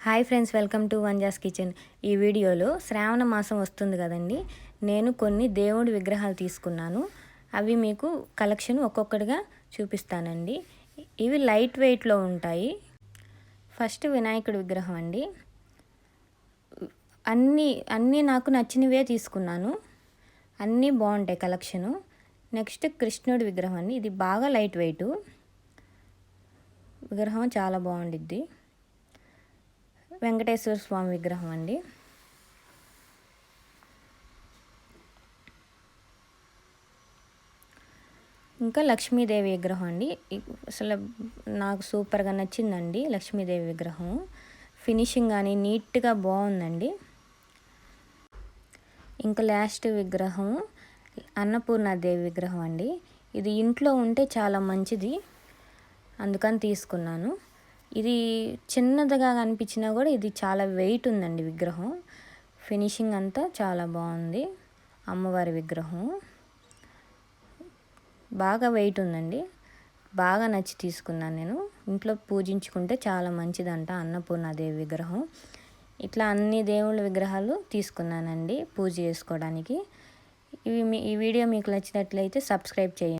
Hi friends welcome to Vanja's kitchen. ఈ వీడియోలో శ్రావణ మాసం వస్తుంది కదండి. నేను కొన్ని దేవుడి విగ్రహాలు తీసుకున్నాను. అవి మీకు కలెక్షన్ ఒక్కొక్కటిగా చూపిస్తానండి. ఇవి లైట్ వెయిట్లో ఉంటాయి. ఫస్ట్ వినాయకుడి విగ్రహం అండి. అన్నీ అన్నీ నాకు నచ్చినవే తీసుకున్నాను. అన్నీ బాగుంటాయి కలెక్షను. నెక్స్ట్ కృష్ణుడి విగ్రహం అండి. ఇది బాగా లైట్ వెయిట్. విగ్రహం చాలా బాగుండిద్ది. వెంకటేశ్వర స్వామి విగ్రహం అండి. ఇంకా లక్ష్మీదేవి విగ్రహం అండి. అసలు నాకు సూపర్గా నచ్చిందండి లక్ష్మీదేవి విగ్రహం. ఫినిషింగ్ కానీ నీట్గా బాగుందండి. ఇంకా లాస్ట్ విగ్రహం అన్నపూర్ణాదేవి విగ్రహం అండి. ఇది ఇంట్లో ఉంటే చాలా మంచిది. అందుకని తీసుకున్నాను. ఇది చిన్నదిగా కనిపించినా కూడా ఇది చాలా వెయిట్ ఉందండి విగ్రహం. ఫినిషింగ్ అంతా చాలా బాగుంది. అమ్మవారి విగ్రహం. బాగా వెయిట్ ఉందండి. బాగా నచ్చి తీసుకున్నాను నేను. ఇంట్లో పూజించుకుంటే చాలా మంచిదంట అన్నపూర్ణాదేవి విగ్రహం. ఇట్లా అన్ని దేవుళ్ళ విగ్రహాలు తీసుకున్నానండి పూజ చేసుకోవడానికి. ఇవి మీ ఈ వీడియో మీకు నచ్చినట్లయితే సబ్స్క్రైబ్ చేయండి.